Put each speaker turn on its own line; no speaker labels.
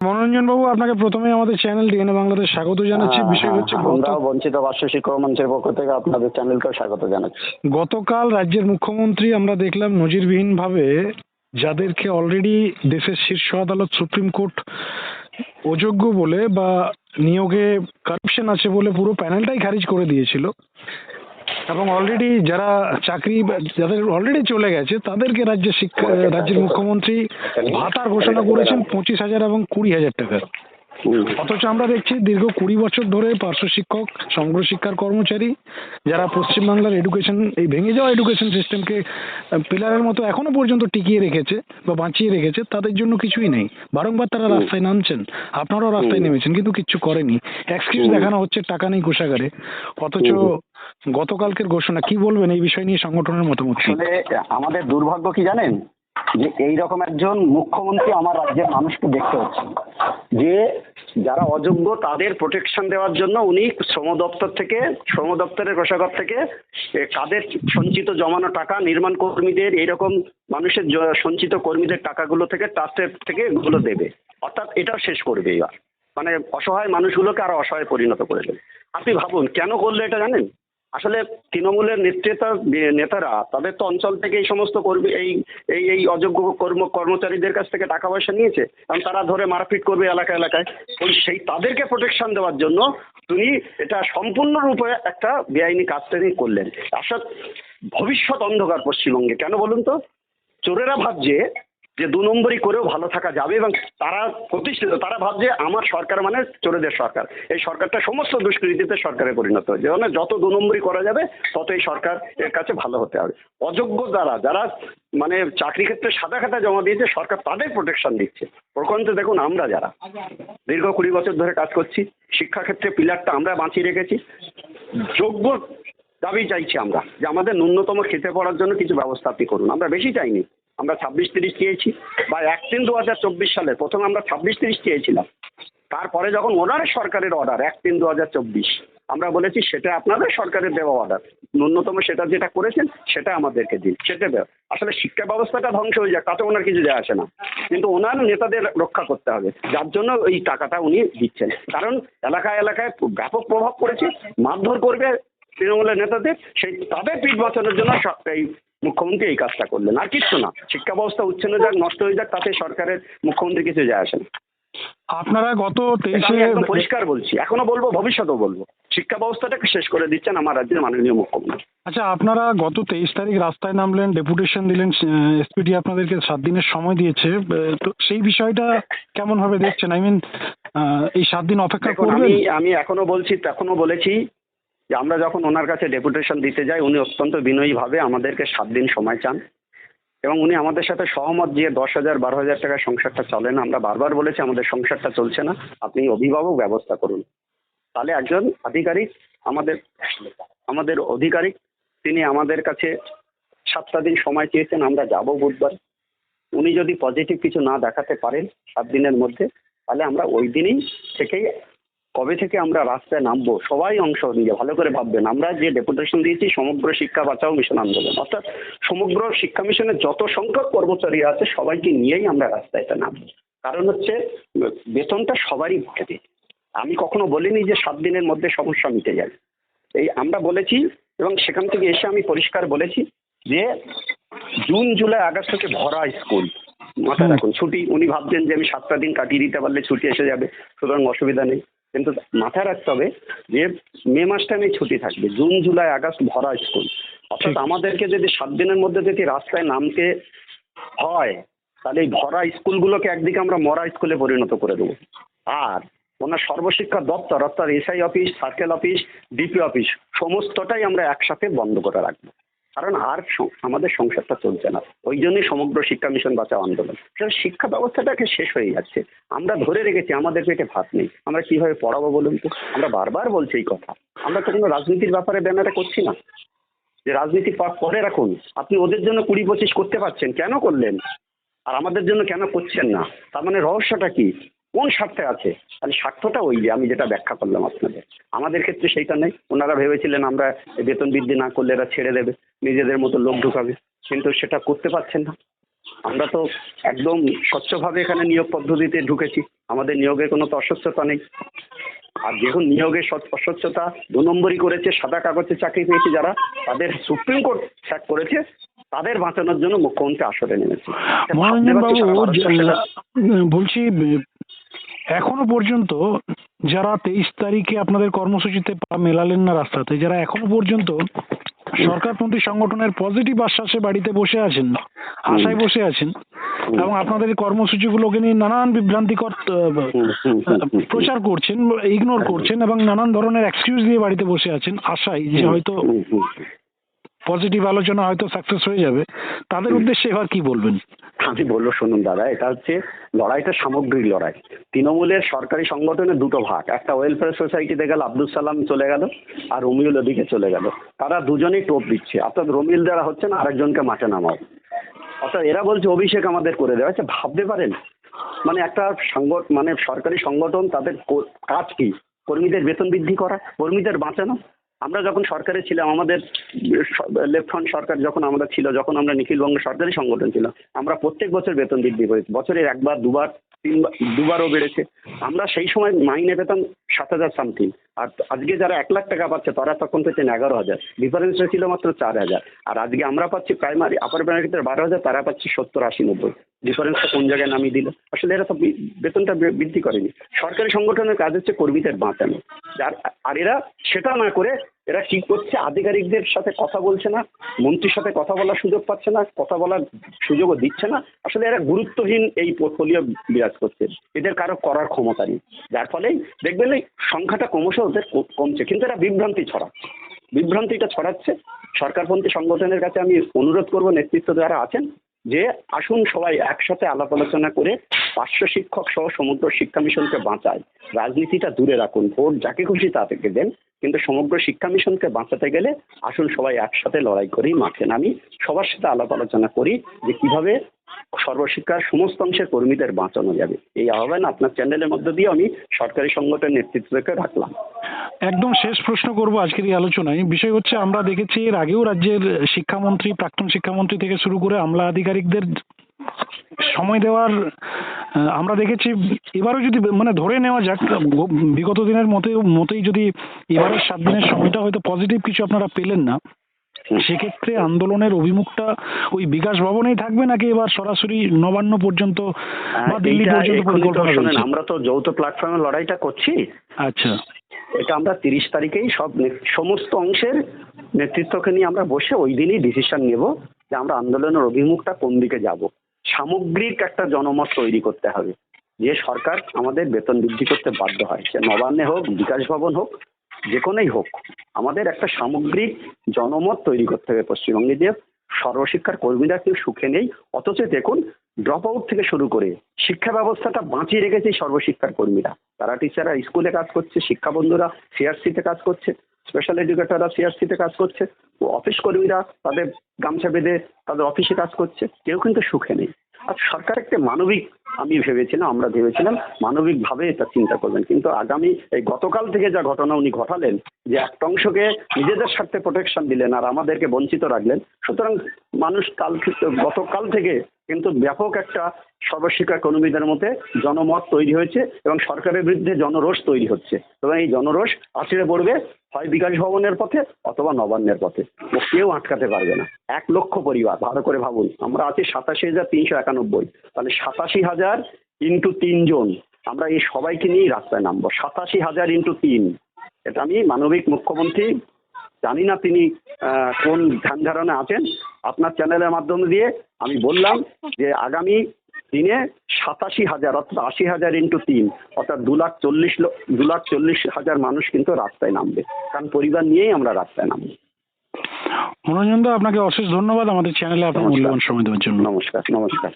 মনোরঞ্জন বাবু আপনাকে প্রথমে আমাদের চ্যানেল ডিএনএ বাংলাদেশ স্বাগত জানাচ্ছি।
হ্যাঁ,
বিষয়
হ্যাঁ,
হচ্ছে
আমরাও বঞ্চিত বার্ষিক শিক্ষক মঞ্চের পক্ষ থেকে আপনাদের চ্যানেলকেও স্বাগত জানাচ্ছি।
গতকাল রাজ্যের মুখ্যমন্ত্রী আমরা দেখলাম নজিরবিহীনভাবে যাদেরকে অলরেডি দেশের শীর্ষ আদালত সুপ্রিম কোর্ট অযোগ্য বলে বা নিয়োগে কারাপশন আছে বলে পুরো প্যানেলটাই খারিজ করে দিয়েছিল। এবং অলরেডি যারা চাকরি যাদের অলরেডি চলে গেছে, তাদেরকে রাজ্যের শিক্ষা, রাজ্যের মুখ্যমন্ত্রী ভাতার ঘোষণা করেছেন পঁচিশ হাজার এবং কুড়ি হাজার টাকা। অথচ আমরা দেখছি দীর্ঘ কুড়ি বছর ধরে পার্শ্ব শিক্ষক সমগ্র শিক্ষার কর্মচারী যারা পশ্চিমবাংলার এডুকেশন এই ভেঙে যাওয়া এডুকেশন সিস্টেমকে পিলারের মতো এখনও পর্যন্ত টিকিয়ে রেখেছে বা বাঁচিয়ে রেখেছে তাদের জন্য কিছুই নেই। বারংবার তারা রাস্তায় নামছেন আপনারাও রাস্তায় নেমেছেন কিন্তু কিচ্ছু করেনি। এক্সকিউজ দেখানো হচ্ছে টাকা নেই কোষাগারে। অথচ গতকালকের ঘোষণা কি বলবেন এই বিষয় নিয়ে সংগঠনের মতামত
আসলে আমাদের দুর্ভাগ্য কি জানেন? যে এইরকম একজন মুখ্যমন্ত্রী আমার রাজ্যের মানুষকে দেখতে হচ্ছে। যে যারা অযোগ্য তাদের প্রোটেকশন দেওয়ার জন্য উনি শ্রম দপ্তর থেকে শ্রম দপ্তরের কোষাগার থেকে কাদের সঞ্চিত জমানো টাকা, নির্মাণ কর্মীদের এরকম মানুষের সঞ্চিত কর্মীদের টাকাগুলো থেকে ট্রাস্টের থেকে এগুলো দেবে। অর্থাৎ এটাও শেষ করবে এবার। মানে অসহায় মানুষগুলোকে আরও অসহায় পরিণত করে দেবে। আপনি ভাবুন, কেন করল এটা জানেন? আসলে তৃণমূলের নেতৃত্ব নেতারা, তাদের তো অঞ্চল থেকে এই সমস্ত কর্মী, এই এই এই অযোগ্য কর্ম, কর্মচারীদের কাছ থেকে টাকা পয়সা নিয়েছে, কারণ তারা ধরে মারপিট করবে এলাকা, এলাকায়। ওই সেই তাদেরকে প্রোটেকশন দেওয়ার জন্য তিনি এটা সম্পূর্ণরূপে একটা বেআইনি কাজ করলেন। আসলে ভবিষ্যৎ অন্ধকার পশ্চিমবঙ্গে। কেন বলুন তো? চোরেরা ভাবছে যে দু নম্বরই করেও ভালো থাকা যাবে এবং তারা প্রতিষ্ঠিত, তারা ভাবছে আমার সরকার মানে চোরেদের সরকার। এই সরকারটা সমস্ত দুষ্কৃতিতে সরকারে পরিণত হয়েছে। মানে যত দু নম্বরই করা যাবে তত এই সরকার এর কাছে ভালো হতে হবে। অযোগ্য যারা যারা মানে চাকরি ক্ষেত্রে সাদা খাতা জমা দিয়েছে, সরকার তাদের প্রোটেকশন দিচ্ছে। প্রকৃত দেখুন আমরা যারা, দীর্ঘ কুড়ি বছর ধরে কাজ করছি, শিক্ষাক্ষেত্রে পিলারটা আমরা বাঁচিয়ে রেখেছি। যোগ্য দাবি চাইছি আমরা যে আমাদের ন্যূনতম খেতে পড়ার জন্য কিছু ব্যবস্থা আপনি করুন। আমরা বেশি চাইনি। আমরা ছাব্বিশ তিরিশ চেয়েছি বা এক তিন দু হাজার চব্বিশ সালে প্রথমে আমরা ছাব্বিশ তিরিশ চেয়েছিলাম। তারপরে যখন ওনার সরকারের অর্ডার এক তিন দু হাজার চব্বিশ, আমরা বলেছি সেটা আপনাদের সরকারের দেওয়া অর্ডার ন্যূনতম সেটা যেটা করেছেন, সেটা আমাদেরকে দিন, সেটা দেওয়া। আসলে শিক্ষা ব্যবস্থাটা ধ্বংস হয়ে যাক, তাতে ওনার কিছু যায় আসে না। কিন্তু ওনার নেতাদের রক্ষা করতে হবে, যার জন্য এই টাকাটা উনি দিচ্ছেন। কারণ এলাকায় এলাকায় ব্যাপক প্রভাব পড়েছে, মারধর করবে তৃণমূলের নেতাদের, সেই তাদের পিঠ বাঁচানোর জন্য এই মুখ্যমন্ত্রী এই কাজটা করলেন। আর কিচ্ছু না। শিক্ষা ব্যবস্থা উচ্ছেন্ন যাক নষ্ট হয়ে যাক তাতে সরকারের মুখ্যমন্ত্রী কিছু যায় আসে না।
আপনারা গত তেইশে
পরিষ্কার বলছি। এখনও বলব ভবিষ্যতেও বলব। শিক্ষা ব্যবস্থাটাকে শেষ করে দিচ্ছেন আমার রাজ্যের মাননীয় মুখ্যমন্ত্রী।
আচ্ছা আপনারা গত তেইশ তারিখ রাস্তায় নামলেন ডেপুটেশন দিলেন এসপিডি আপনাদেরকে সাত দিনের সময় দিয়েছে। তো সেই বিষয়টা কেমন ভাবে দেখছেন? আই মিন এই সাত দিন অপেক্ষা করবেন?
আমি আমি এখনও বলছি এখনও বলেছি যে আমরা যখন ওনার কাছে ডেপুটেশন দিতে যাই, উনি অত্যন্ত বিনয়ীভাবে আমাদেরকে সাত দিন সময় চান এবং উনি আমাদের সাথে সহমত দিয়ে দশ হাজার, বারো হাজার টাকার সংসারটা চলে না। আমরা বারবার বলেছি, আমাদের সংসারটা চলছে না। আপনি অভিভাবক ব্যবস্থা করুন। তাহলে একজন আধিকারিক আমাদের আমাদের অধিকারিক, তিনি আমাদের কাছে সাতটা দিন সময় চেয়েছেন, আমরা যাব বুধবার। উনি যদি পজিটিভ কিছু না দেখাতে পারেন সাত দিনের মধ্যে, তাহলে আমরা ওই দিনই থেকেই কবে থেকে আমরা রাস্তায় নামবো? সবাই অংশ নিয়ে ভালো করে ভাববেন। আমরা যে ডেপুটেশন দিয়েছি সমগ্র শিক্ষা বাঁচাও মিশন আন্দোলন। অর্থাৎ সমগ্র শিক্ষা মিশনের যত সংখ্যক কর্মচারী আছে সবাইকে নিয়েই আমরা রাস্তায় নামবো। কারণ হচ্ছে বেতনটা সবারই থাকে আমি কখনো বলিনি যে সাত দিনের মধ্যে সমস্যা মিটে যাবে। এই আমরা বলেছি এবং সেখান থেকে এসে আমি পরিষ্কার বলেছি যে জুন জুলাই আগস্ট থেকে ভরা স্কুল। মাথায় রাখুন ছুটি। উনি ভাবছেন যে আমি সাতটা দিন কাটিয়ে দিতে পারলে ছুটি এসে যাবে। সুতরাং অসুবিধা নেই। কিন্তু মাথায় রাখতে হবে যে মে মাসটাইমে ছুটি থাকবে। জুন জুলাই আগস্ট ভরা স্কুল অর্থাৎ আমাদেরকে যদি সাত দিনের মধ্যে যদি রাস্তায় নামতে হয় তাহলে এই ভরা স্কুলগুলোকে একদিকে আমরা মরা স্কুলে পরিণত করে দেবো। আর ওনার সর্বশিক্ষা দপ্তর অর্থাৎ SI office circle office DP office সমস্তটাই আমরা একসাথে বন্ধ করে রাখব। কারণ আর আমাদের সংসারটা চলছে না। ওই জন্যই সমগ্র শিক্ষা মিশন বাঁচাও আন্দোলন। কারণ শিক্ষা ব্যবস্থাটাকে শেষ হয়ে যাচ্ছে। আমরা ধরে রেখেছি, আমাদের পেটে ভাত নেই। আমরা কীভাবে পড়াবো বলুন তো? আমরা বারবার বলছি এই কথা। আমরা তো কোনো রাজনীতির ব্যাপারে ব্যানারে করছি না। যে রাজনীতি পরে রাখুন। আপনি ওদের জন্য কুড়ি পঁচিশ করতে পারছেন। কেন করলেন? আর আমাদের জন্য কেন করছেন না? তার মানে রহস্যটা কি? কোন স্বার্থে আছে? তাহলে স্বার্থটা ওই যে আমি যেটা ব্যাখ্যা করলাম আপনাদের। আমাদের ক্ষেত্রে সেইটা নেই। ওনারা ভেবেছিলেন আমরা বেতন বৃদ্ধি না করলে এরা ছেড়ে দেবে নিজেদের মতো লোক ঢুকাবে। কিন্তু সেটা করতে পারছেন না। আমরা তো একদম স্বচ্ছভাবে এখানে নিয়োগ পদ্ধতিতে ঢুকেছি। আমাদের নিয়োগের কোনো তো অস্বচ্ছতা নেই। আর যেহেতু নিয়োগের স্বচ্ছ- অস্বচ্ছতা দু নম্বরই করেছে সাদা কাগজে চাকরি পেয়েছে যারা তাদের সুপ্রিম কোর্ট স্যাক করেছে তাদের বাঁচানোর জন্য মুখ্যমন্ত্রী আসরে নেমেছে।
বলছি এখনও পর্যন্ত যারা তেইশ তারিখে আপনাদের কর্মসূচিতে পা মেলালেন না রাস্তাতে যারা এখনও পর্যন্ত সরকারপন্থী সংগঠনের পজিটিভ আশ্বাসে বাড়িতে বসে আছেন আশায় বসে আছেন এবং আপনাদের কর্মসূচিগুলোকে নিয়ে নানান বিভ্রান্তিকর প্রচার করছেন ইগনোর করছেন এবং নানান ধরনের এক্সকিউজ দিয়ে বাড়িতে বসে আছেন আশায় যে হয়তো। পজিটিভ আলোচনা হয়তো সাকসেস হয়ে যাবে। তাদের উদ্দেশ্যে এবার কি বলবেন?
আমি বলব শুনুন দাদা এটা হচ্ছে লড়াইটা সামগ্রিক লড়াই। তৃণমূলের সরকারি সংগঠনের দুটো ভাগ। একটা ওয়েলফেয়ার সোসাইটিতে গেল আব্দুল সালাম চলে গেল আর রমিউল ওদিকে চলে গেল। তারা দুজনেই টোপ দিচ্ছে। অর্থাৎ রমিউল দ্বারা হচ্ছে না আরেকজনকে মাঠে নামাও। অর্থাৎ এরা বলছে অভিষেক আমাদের করে দেওয়া আচ্ছা ভাবতে পারেন? মানে একটা সংগঠন মানে সরকারি সংগঠন তাদের কাজ কি? কর্মীদের বেতন বৃদ্ধি করা? কর্মীদের বাঁচানো? আমরা যখন সরকারে ছিলাম, আমাদের লেফট সরকার যখন আমরা ছিল, যখন আমরা নিখিলবঙ্গ সরকারি সংগঠন ছিল আমরা প্রত্যেক বছর বেতন বৃদ্ধি করেছি। বছরের একবার, দুবার, তিনবার, দুবারও বেড়েছে। আমরা সেই সময় মাইনে পেতাম সাত হাজার সামথিং আর আজকে যারা এক লাখ টাকা পাচ্ছে, তারা তখন পেতেন এগারো হাজার। ডিফারেন্সটা ছিল মাত্র চার হাজার। আর আজকে আমরা পাচ্ছি প্রাইমারি আপার প্রাইমারিতে বারো হাজার, তারা পাচ্ছি সত্তর, আশি, নব্বই। ডিফারেন্সটা কোন জায়গায় নামিয়ে দিল? আসলে এরা তো বেতনটা বৃদ্ধি করেনি। সরকারি সংগঠনের কাজ হচ্ছে কর্মীদের বাঁচানো। যার আর এরা সেটা না করে এরা কি করছে? আধিকারিকদের সাথে কথা বলছে না, মন্ত্রীর সাথে কথা বলার সুযোগ পাচ্ছে না, কথা বলার সুযোগও দিচ্ছে না। আসলে এরা গুরুত্বহীন এই পোর্টফোলিও বিরাজ করছে। এদের কারও করার ক্ষমতা নেই। যার ফলেই দেখবেন এই সংখ্যাটা ক্রমশ ওদের কমছে। কিন্তু এরা বিভ্রান্তি ছড়াচ্ছে। বিভ্রান্তিটা ছড়াচ্ছে। সরকারপন্থী সংগঠনের কাছে আমি অনুরোধ করব, নেতৃত্ব যারা আছেন, যে আসুন সবাই একসাথে আলাপ আলোচনা করে পার্শ্ব শিক্ষক সহ সমগ্র শিক্ষা মিশনকে বাঁচায়। রাজনীতিটা দূরে রাখুন। ভোট যাকে খুশি তাদেরকে দেন। কিন্তু সমগ্র শিক্ষা মিশনকে বাঁচাতে গেলে আসুন সবাই একসাথে লড়াই করি, মাঠে নামি, সবার সাথে আলাপ আলোচনা করি যে কীভাবে সর্বশিক্ষার সমস্ত অংশের কর্মীদের বাঁচানো যাবে। এই আহ্বান আপনার চ্যানেলের মধ্য দিয়ে আমি সরকারি সংগঠনের নেতৃত্বকে রাখলাম।
একদম শেষ প্রশ্ন করব আজকের এই আলোচনায়। বিষয় হচ্ছে, আমরা দেখেছি এর আগেও রাজ্যের শিক্ষামন্ত্রী, প্রাক্তন শিক্ষামন্ত্রী থেকে শুরু করে আমলা আধিকারিকদের সময় দেওয়ার আমরা দেখেছি, এবারও যদি মানে ধরে নেওয়া যাক বিগত দিনের মতে, মতেই যদি এবারের সাত দিনের সময়টা হয়তো পজিটিভ কিছু আপনারা পেলেন না। সেক্ষেত্রে আন্দোলনের অভিমুখটা ওই বিকাশ ভবনেই থাকবে নাকি এবার সরাসরি নবান্ন পর্যন্ত বা দিল্লি পর্যন্ত পরিকল্পনা রয়েছে?
আমরা তো যৌথ প্ল্যাটফর্মে লড়াইটা করছি।
আচ্ছা।
এটা আমরা তিরিশ তারিখেই সব সমস্ত অংশের নেতৃত্বকে নিয়ে আমরা বসে ওই দিনই ডিসিশন নেব যে আমরা আন্দোলনের অভিমুখটা কোন দিকে যাব। সামগ্রিক একটা জনমত তৈরি করতে হবে। যে সরকার আমাদের বেতন বৃদ্ধি করতে বাধ্য হয়। সে নবান্নে হোক বিকাশ ভবন হোক যে কোনোই হোক, আমাদের একটা সামগ্রিক জনমত তৈরি করতে হবে পশ্চিমবঙ্গে যে সর্বশিক্ষার কর্মীরা কেউ সুখে নেই, অথচ দেখুন ড্রপ আউট থেকে শুরু করে শিক্ষা ব্যবস্থাটা বাঁচিয়ে রেখেছে সর্বশিক্ষার কর্মীরা। তারা টিচাররা স্কুলে কাজ করছে, শিক্ষা বন্ধুরা সিআরসিতে কাজ করছে স্পেশাল এডুকেটররা সিআরসিতে কাজ করছে, ও অফিস কর্মীরা তাদের গামছা বেঁধে তাদের অফিসে কাজ করছে, কেউ কিন্তু সুখে নেই। আর সরকার একটা মানবিক আমি ভেবেছিলাম, আমরা ভেবেছিলাম মানবিকভাবে এটা চিন্তা করবেন। কিন্তু আগামী এই গতকাল থেকে যা ঘটনা উনি ঘটালেন, যে একটা অংশকে নিজেদের স্বার্থে প্রোটেকশন দিলেন আর আমাদেরকে বঞ্চিত রাখলেন, সুতরাং মানুষ কাল গতকাল থেকে কিন্তু ব্যাপক একটা সর্বশিক্ষা কর্মীদের মধ্যে জনমত তৈরি হয়েছে এবং সরকারের বিরুদ্ধে জনরোষ তৈরি হচ্ছে। এবং এই জনরোষ আছড়ে পড়বে হয় বিকাশ ভবনের পথে অথবা নবান্নের পথে। কেউ আটকাতে পারবে না। এক লক্ষ পরিবার, ভালো করে ভাবুন। আমরা আছি সাতাশি হাজার তিনশো একানব্বই। তাহলে সাতাশি হাজার ইন্টু তিনজন আমরা এই সবাইকে নিয়েই রাস্তায় নামবো। সাতাশি হাজার ইন্টু তিন। এটা আমি মানবিক মুখ্যমন্ত্রী জানি না তিনি কোন ধ্যান ধারণা আছেন। আপনার চ্যানেলের মাধ্যম দিয়ে আমি বললাম যে আগামী দিনে সাতাশি হাজার অর্থাৎ আশি হাজার ইন্টু তিন অর্থাৎ দু লাখ চল্লিশ দু লাখ চল্লিশ হাজার মানুষ কিন্তু রাস্তায় নামবে। কারণ পরিবার নিয়েই আমরা রাস্তায় নামবো।
মনোরঞ্জন দা আপনাকে অশেষ ধন্যবাদ। আমাদের চ্যানেলে আপনার মূল্যবান সময় দেওয়ার জন্য।
নমস্কার নমস্কার।